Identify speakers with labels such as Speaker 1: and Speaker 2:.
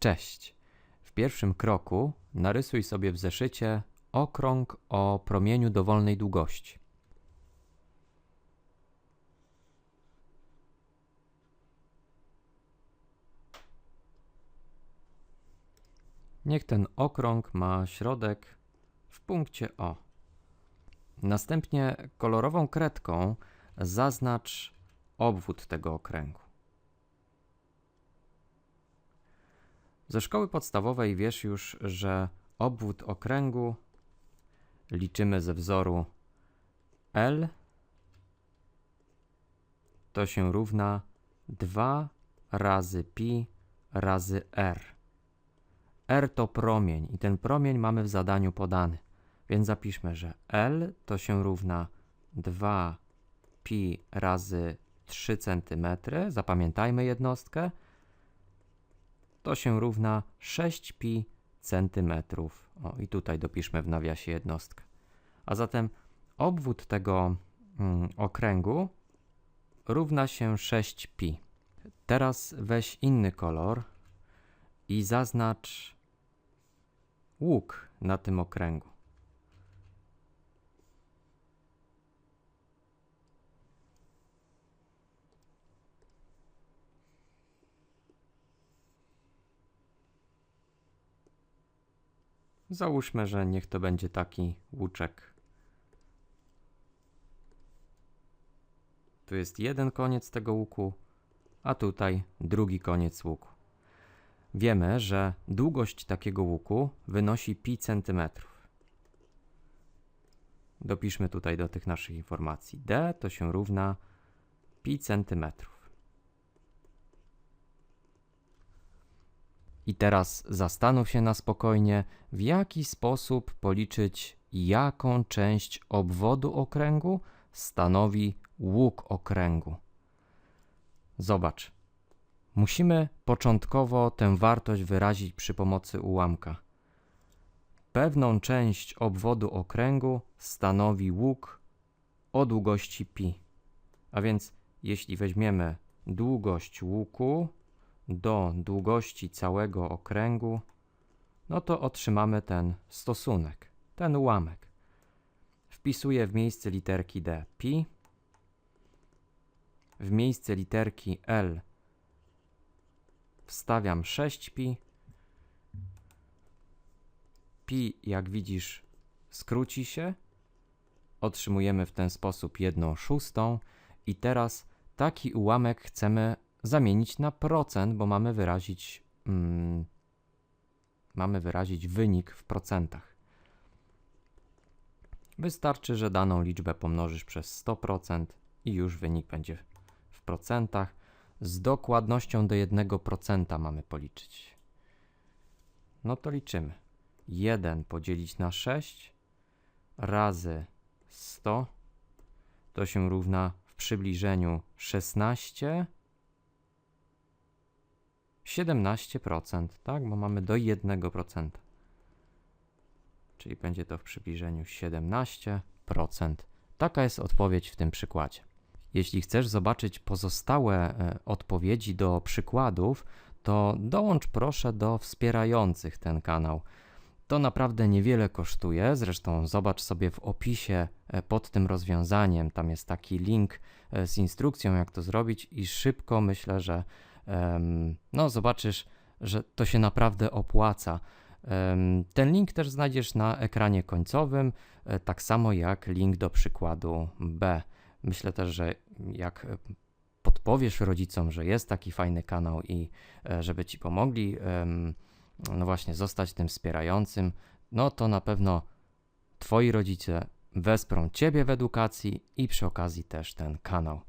Speaker 1: Cześć. W pierwszym kroku narysuj sobie w zeszycie okrąg o promieniu dowolnej długości. Niech ten okrąg ma środek w punkcie O. Następnie kolorową kredką zaznacz obwód tego okręgu. Ze szkoły podstawowej wiesz już, że obwód okręgu liczymy ze wzoru L to się równa 2 razy pi razy r. r to promień i ten promień mamy w zadaniu podany. Więc zapiszmy, że L to się równa 2 pi razy 3 cm. Zapamiętajmy jednostkę to się równa 6 pi centymetrów. O, i tutaj dopiszmy w nawiasie jednostkę. A zatem obwód tego mm, okręgu równa się 6 pi. Teraz weź inny kolor i zaznacz łuk na tym okręgu. Załóżmy, że niech to będzie taki łuczek. Tu jest jeden koniec tego łuku, a tutaj drugi koniec łuku. Wiemy, że długość takiego łuku wynosi pi centymetrów. Dopiszmy tutaj do tych naszych informacji. D to się równa pi centymetrów. I teraz zastanów się na spokojnie, w jaki sposób policzyć, jaką część obwodu okręgu stanowi łuk okręgu. Zobacz. Musimy początkowo tę wartość wyrazić przy pomocy ułamka. Pewną część obwodu okręgu stanowi łuk o długości pi. A więc jeśli weźmiemy długość łuku do długości całego okręgu, no to otrzymamy ten stosunek, ten ułamek. Wpisuję w miejsce literki D pi, w miejsce literki L wstawiam 6 pi. Jak widzisz, skróci się. Otrzymujemy w ten sposób jedną szóstą i teraz taki ułamek chcemy zamienić na procent, bo mamy wyrazić, mm, mamy wyrazić wynik w procentach. Wystarczy, że daną liczbę pomnożysz przez 100% i już wynik będzie w procentach. Z dokładnością do 1% mamy policzyć. No to liczymy. 1 podzielić na 6 razy 100 to się równa w przybliżeniu 16 17%, tak? Bo mamy do 1%. Czyli będzie to w przybliżeniu 17%. Taka jest odpowiedź w tym przykładzie. Jeśli chcesz zobaczyć pozostałe e, odpowiedzi do przykładów, to dołącz proszę do wspierających ten kanał. To naprawdę niewiele kosztuje, zresztą zobacz sobie w opisie e, pod tym rozwiązaniem, tam jest taki link e, z instrukcją, jak to zrobić, i szybko myślę, że no zobaczysz, że to się naprawdę opłaca. Ten link też znajdziesz na ekranie końcowym, e, tak samo jak link do przykładu B. Myślę też, że jak podpowiesz rodzicom, że jest taki fajny kanał i e, żeby ci pomogli, no właśnie, zostać tym wspierającym, no to na pewno twoi rodzice wesprą ciebie w edukacji i przy okazji też ten kanał.